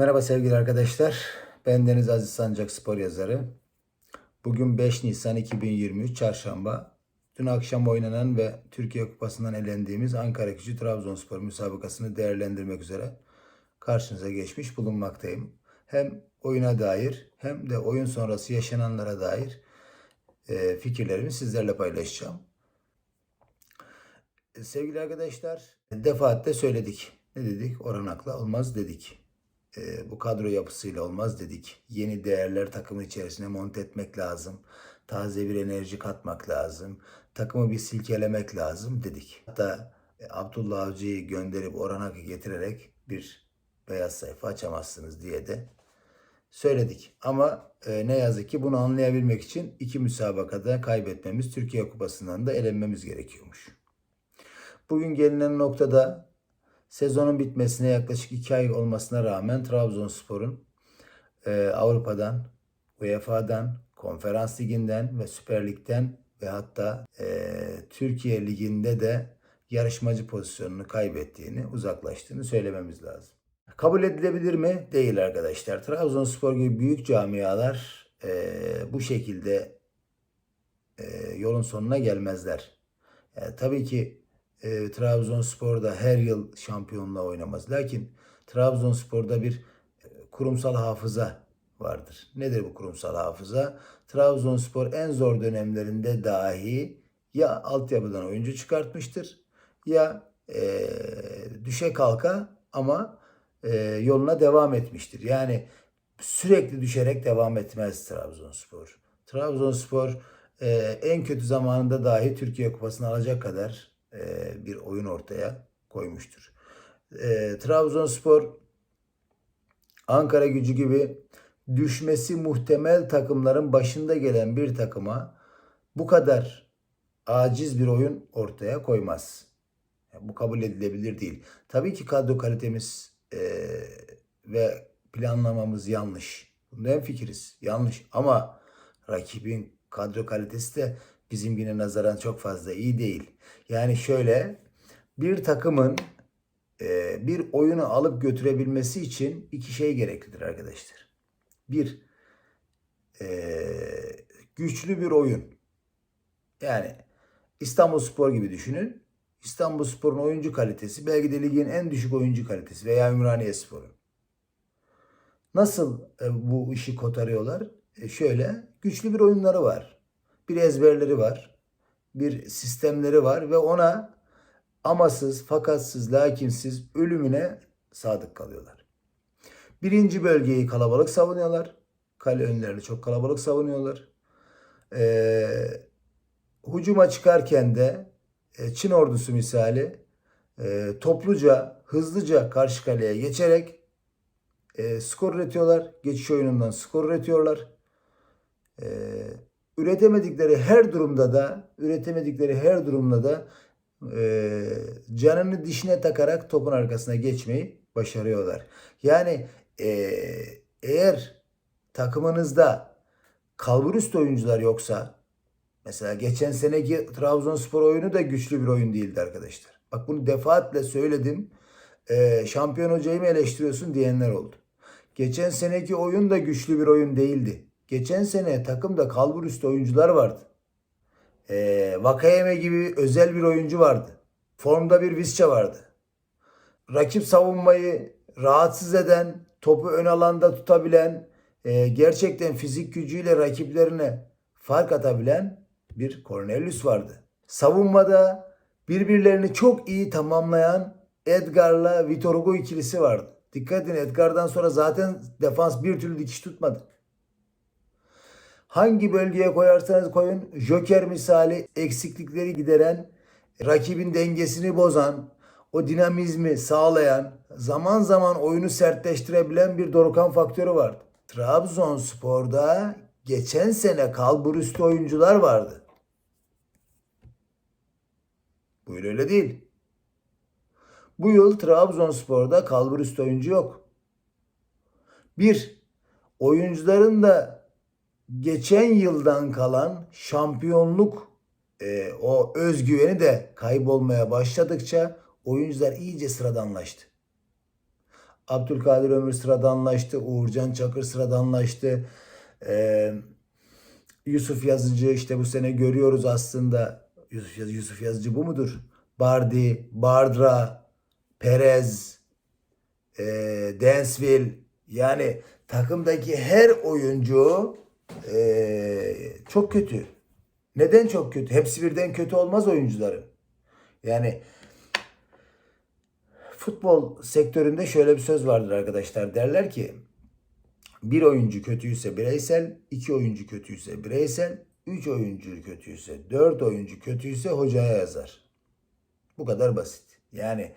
Merhaba sevgili arkadaşlar. Ben Deniz Aziz Sancak spor yazarı. Bugün 5 Nisan 2023 Çarşamba. Dün akşam oynanan ve Türkiye Kupası'ndan elendiğimiz Ankara Gücü Trabzonspor müsabakasını değerlendirmek üzere karşınıza geçmiş bulunmaktayım. Hem oyuna dair hem de oyun sonrası yaşananlara dair e, fikirlerimi sizlerle paylaşacağım. E, Sevgili arkadaşlar, defaatle söyledik. Ne dedik? Orhan Ak'la olmaz dedik. E, bu kadro yapısıyla olmaz dedik. Yeni değerler takımın içerisine monte etmek lazım. Taze bir enerji katmak lazım. Takımı bir silkelemek lazım dedik. Hatta e, Abdullah Avcı'yı gönderip Orhan getirerek bir beyaz sayfa açamazsınız diye de söyledik. Ama e, ne yazık ki bunu anlayabilmek için iki müsabakada kaybetmemiz, Türkiye Kupası'ndan da elenmemiz gerekiyormuş. Bugün gelinen noktada sezonun bitmesine yaklaşık iki ay olmasına rağmen Trabzonspor'un e, Avrupa'dan, UEFA'dan, Konferans Ligi'nden ve Süper Lig'den ve hatta e, Türkiye Ligi'nde de yarışmacı pozisyonunu kaybettiğini, uzaklaştığını söylememiz lazım. Kabul edilebilir mi? Değil arkadaşlar. Trabzonspor gibi büyük camialar e, bu şekilde e, yolun sonuna gelmezler. E, tabii ki e, Trabzonspor'da her yıl şampiyonluğa oynamaz. Lakin Trabzonspor'da bir e, kurumsal hafıza vardır. Nedir bu kurumsal hafıza? Trabzonspor en zor dönemlerinde dahi ya altyapıdan oyuncu çıkartmıştır ya e, düşe kalka ama e, yoluna devam etmiştir. Yani sürekli düşerek devam etmez Trabzonspor. Trabzonspor e, en kötü zamanında dahi Türkiye Kupası'nı alacak kadar e, bir oyun ortaya koymuştur. E, Trabzonspor Ankara gücü gibi düşmesi muhtemel takımların başında gelen bir takıma bu kadar aciz bir oyun ortaya koymaz. Yani bu kabul edilebilir değil. Tabii ki kadro kalitemiz e, ve planlamamız yanlış. Bundan fikiriz. Yanlış ama rakibin kadro kalitesi de bizimkine nazaran çok fazla iyi değil. Yani şöyle bir takımın e, bir oyunu alıp götürebilmesi için iki şey gereklidir arkadaşlar. Bir, e, güçlü bir oyun. Yani İstanbul Spor gibi düşünün. İstanbul Spor'un oyuncu kalitesi belki de ligin en düşük oyuncu kalitesi veya Ümraniye Spor'un. Nasıl e, bu işi kotarıyorlar? E, şöyle güçlü bir oyunları var. Bir ezberleri var. Bir sistemleri var ve ona amasız, fakatsız, lakinsiz ölümüne sadık kalıyorlar. Birinci bölgeyi kalabalık savunuyorlar. Kale önlerini çok kalabalık savunuyorlar. Ee, hucuma çıkarken de e, Çin ordusu misali e, topluca, hızlıca karşı kaleye geçerek e, skor üretiyorlar. Geçiş oyunundan skor üretiyorlar. E, üretemedikleri her durumda da üretemedikleri her durumda da e, canını dişine takarak topun arkasına geçmeyi başarıyorlar. Yani e, eğer takımınızda kalburüst oyuncular yoksa mesela geçen seneki Trabzonspor oyunu da güçlü bir oyun değildi arkadaşlar. Bak bunu defaatle söyledim. E, şampiyon hocayı mı eleştiriyorsun diyenler oldu. Geçen seneki oyun da güçlü bir oyun değildi. Geçen sene takımda kalburüstü oyuncular vardı. E, Vakayeme gibi özel bir oyuncu vardı. Formda bir Visca vardı. Rakip savunmayı rahatsız eden, topu ön alanda tutabilen, e, gerçekten fizik gücüyle rakiplerine fark atabilen bir Cornelius vardı. Savunmada birbirlerini çok iyi tamamlayan Edgar'la Vitor Hugo ikilisi vardı. Dikkat edin Edgar'dan sonra zaten defans bir türlü dikiş tutmadı. Hangi bölgeye koyarsanız koyun Joker misali eksiklikleri gideren, rakibin dengesini bozan, o dinamizmi sağlayan, zaman zaman oyunu sertleştirebilen bir Dorukan faktörü vardı. Trabzonspor'da geçen sene kalburüstü oyuncular vardı. Bu yıl öyle değil. Bu yıl Trabzonspor'da kalburüstü oyuncu yok. Bir, oyuncuların da geçen yıldan kalan şampiyonluk e, o özgüveni de kaybolmaya başladıkça oyuncular iyice sıradanlaştı. Abdülkadir Ömür sıradanlaştı. Uğurcan Çakır sıradanlaştı. Ee, Yusuf Yazıcı işte bu sene görüyoruz aslında. Yusuf, Yaz- Yusuf Yazıcı bu mudur? Bardi, Bardra, Perez, e, Dansville yani takımdaki her oyuncu e, çok kötü. Neden çok kötü? Hepsi birden kötü olmaz oyuncuların. Yani futbol sektöründe şöyle bir söz vardır arkadaşlar. Derler ki bir oyuncu kötüyse bireysel, iki oyuncu kötüyse bireysel, üç oyuncu kötüyse, dört oyuncu kötüyse hocaya yazar. Bu kadar basit. Yani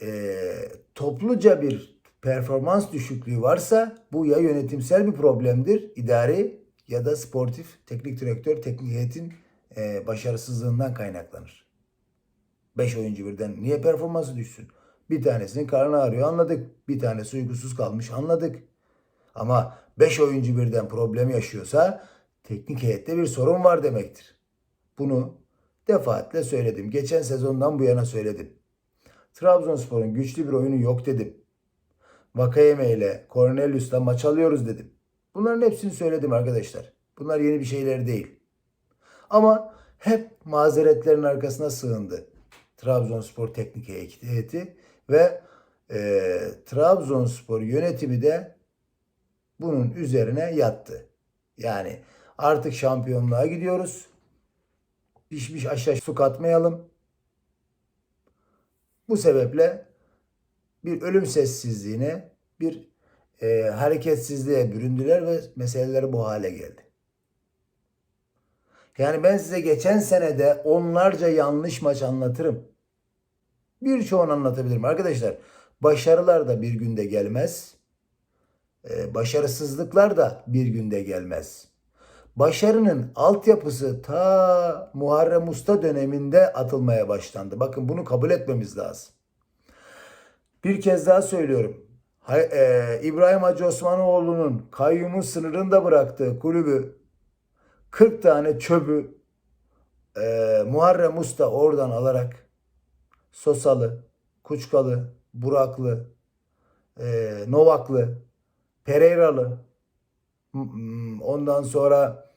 eee, topluca bir performans düşüklüğü varsa bu ya yönetimsel bir problemdir, idari ya da sportif teknik direktör, teknik heyetin eee, başarısızlığından kaynaklanır. 5 oyuncu birden niye performansı düşsün? Bir tanesinin karnı ağrıyor anladık. Bir tanesi uykusuz kalmış anladık. Ama 5 oyuncu birden problem yaşıyorsa teknik heyette bir sorun var demektir. Bunu defaatle söyledim. Geçen sezondan bu yana söyledim. Trabzonspor'un güçlü bir oyunu yok dedim. Vakayeme ile Cornelius'la maç alıyoruz dedim. Bunların hepsini söyledim arkadaşlar. Bunlar yeni bir şeyler değil. Ama hep mazeretlerin arkasına sığındı. Trabzonspor teknik heyeti ve e, Trabzonspor yönetimi de bunun üzerine yattı. Yani artık şampiyonluğa gidiyoruz. Pişmiş aşağı su katmayalım. Bu sebeple bir ölüm sessizliğine, bir e, hareketsizliğe büründüler ve meseleleri bu hale geldi. Yani ben size geçen senede onlarca yanlış maç anlatırım. Birçoğunu anlatabilirim. Arkadaşlar başarılar da bir günde gelmez. Ee, başarısızlıklar da bir günde gelmez. Başarının altyapısı ta Muharrem Usta döneminde atılmaya başlandı. Bakın bunu kabul etmemiz lazım. Bir kez daha söylüyorum. E, İbrahim Hacı Osmanoğlu'nun kayyumun sınırında bıraktığı kulübü 40 tane çöbü e, Muharrem Usta oradan alarak Sosalı, Kuçkalı, Buraklı, e, Novaklı, Pereiralı, ondan sonra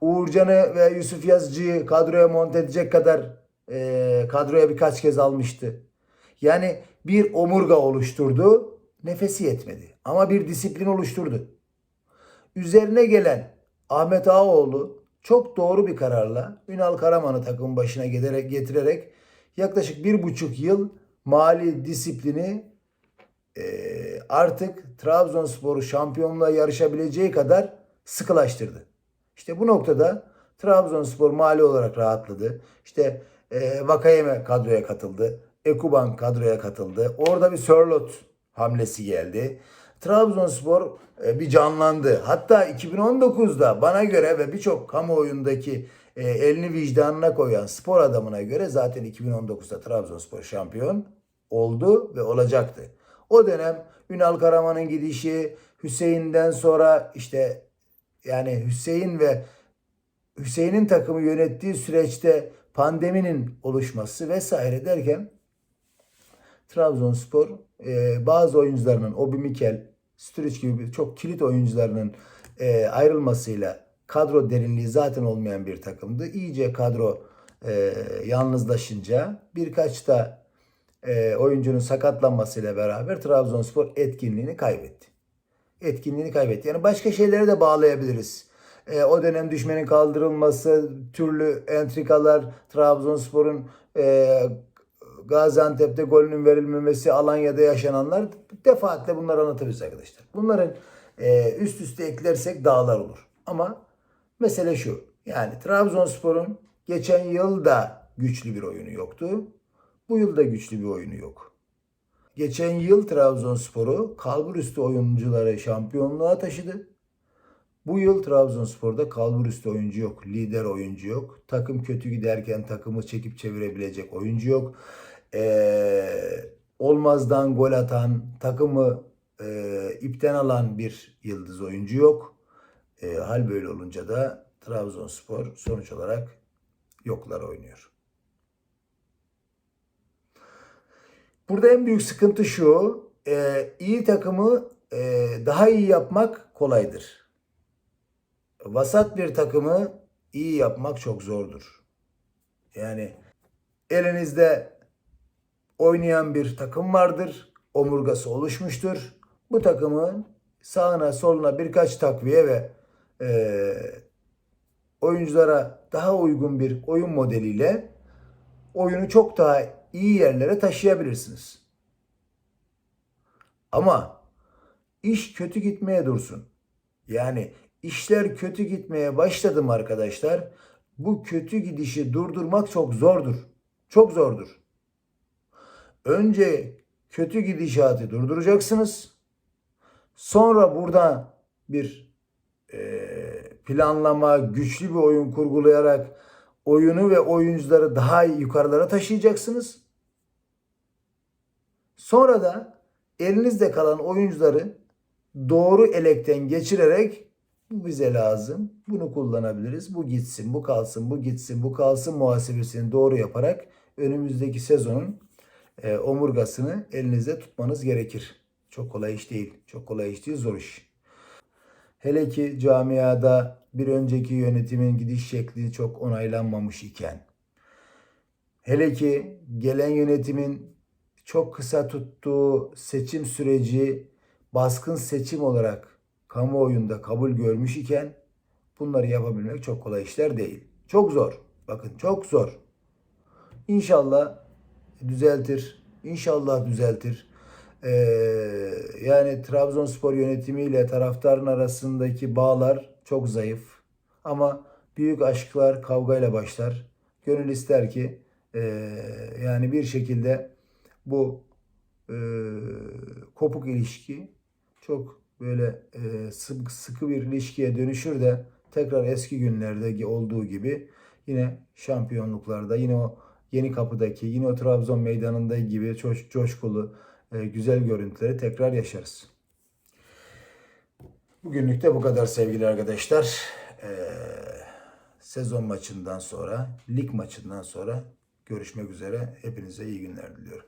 Uğurcan'ı ve Yusuf Yazıcı'yı kadroya monte edecek kadar e, kadroya birkaç kez almıştı. Yani bir omurga oluşturdu, nefesi yetmedi. Ama bir disiplin oluşturdu. Üzerine gelen Ahmet Ağaoğlu çok doğru bir kararla Ünal Karaman'ı takım başına gelerek, getirerek yaklaşık bir buçuk yıl mali disiplini e, artık Trabzonspor'u şampiyonluğa yarışabileceği kadar sıkılaştırdı. İşte bu noktada Trabzonspor mali olarak rahatladı. İşte e, Vakayeme kadroya katıldı. Ekuban kadroya katıldı. Orada bir Sörlot hamlesi geldi. Trabzonspor e, bir canlandı. Hatta 2019'da bana göre ve birçok kamuoyundaki e, elini vicdanına koyan spor adamına göre zaten 2019'da Trabzonspor şampiyon oldu ve olacaktı. O dönem Ünal Karaman'ın gidişi, Hüseyin'den sonra işte yani Hüseyin ve Hüseyin'in takımı yönettiği süreçte pandeminin oluşması vesaire derken Trabzonspor e, bazı oyuncularının Obi Mikel, Sturridge gibi çok kilit oyuncularının e, ayrılmasıyla kadro derinliği zaten olmayan bir takımdı. İyice kadro e, yalnızlaşınca birkaç da e, oyuncunun sakatlanmasıyla beraber Trabzonspor etkinliğini kaybetti. Etkinliğini kaybetti. Yani başka şeylere de bağlayabiliriz. E, o dönem düşmenin kaldırılması, türlü entrikalar, Trabzonspor'un e, Gaziantep'te golünün verilmemesi, Alanya'da yaşananlar defaatle bunları anlatabiliriz arkadaşlar. Bunların e, üst üste eklersek dağlar olur. Ama mesele şu. Yani Trabzonspor'un geçen yıl da güçlü bir oyunu yoktu. Bu yıl da güçlü bir oyunu yok. Geçen yıl Trabzonspor'u kalburüstü oyuncuları şampiyonluğa taşıdı. Bu yıl Trabzonspor'da kalburüstü oyuncu yok. Lider oyuncu yok. Takım kötü giderken takımı çekip çevirebilecek oyuncu yok. Ee, olmazdan gol atan, takımı e, ipten alan bir yıldız oyuncu yok. E, hal böyle olunca da Trabzonspor sonuç olarak yoklar oynuyor. Burada en büyük sıkıntı şu. e, iyi takımı e, daha iyi yapmak kolaydır. Vasat bir takımı iyi yapmak çok zordur. Yani elinizde oynayan bir takım vardır. Omurgası oluşmuştur. Bu takımın sağına soluna birkaç takviye ve eee, oyunculara daha uygun bir oyun modeliyle oyunu çok daha iyi yerlere taşıyabilirsiniz. Ama iş kötü gitmeye dursun. Yani işler kötü gitmeye başladı mı arkadaşlar? Bu kötü gidişi durdurmak çok zordur. Çok zordur. Önce kötü gidişatı durduracaksınız. Sonra burada bir eee, planlama, güçlü bir oyun kurgulayarak oyunu ve oyuncuları daha iyi yukarılara taşıyacaksınız. Sonra da elinizde kalan oyuncuları doğru elekten geçirerek bu bize lazım. Bunu kullanabiliriz. Bu gitsin, bu kalsın, bu gitsin, bu kalsın muhasebesini doğru yaparak önümüzdeki sezonun e, omurgasını elinizde tutmanız gerekir. Çok kolay iş değil. Çok kolay iş değil, zor iş. Hele ki camiada bir önceki yönetimin gidiş şekli çok onaylanmamış iken, hele ki gelen yönetimin çok kısa tuttuğu seçim süreci baskın seçim olarak kamuoyunda kabul görmüş iken bunları yapabilmek çok kolay işler değil. Çok zor. Bakın çok zor. İnşallah düzeltir. İnşallah düzeltir. Ee, yani Trabzonspor yönetimiyle taraftarın arasındaki bağlar çok zayıf. Ama büyük aşklar kavgayla başlar. Gönül ister ki ee, yani bir şekilde bu ee, kopuk ilişki çok böyle ee, sıkı, sıkı bir ilişkiye dönüşür de tekrar eski günlerdeki olduğu gibi yine şampiyonluklarda yine o Yeni Kapı'daki yine o Trabzon meydanında gibi coş, coşkulu e, güzel görüntüleri tekrar yaşarız. Bugünlük de bu kadar sevgili arkadaşlar. E, sezon maçından sonra, lig maçından sonra görüşmek üzere. Hepinize iyi günler diliyorum.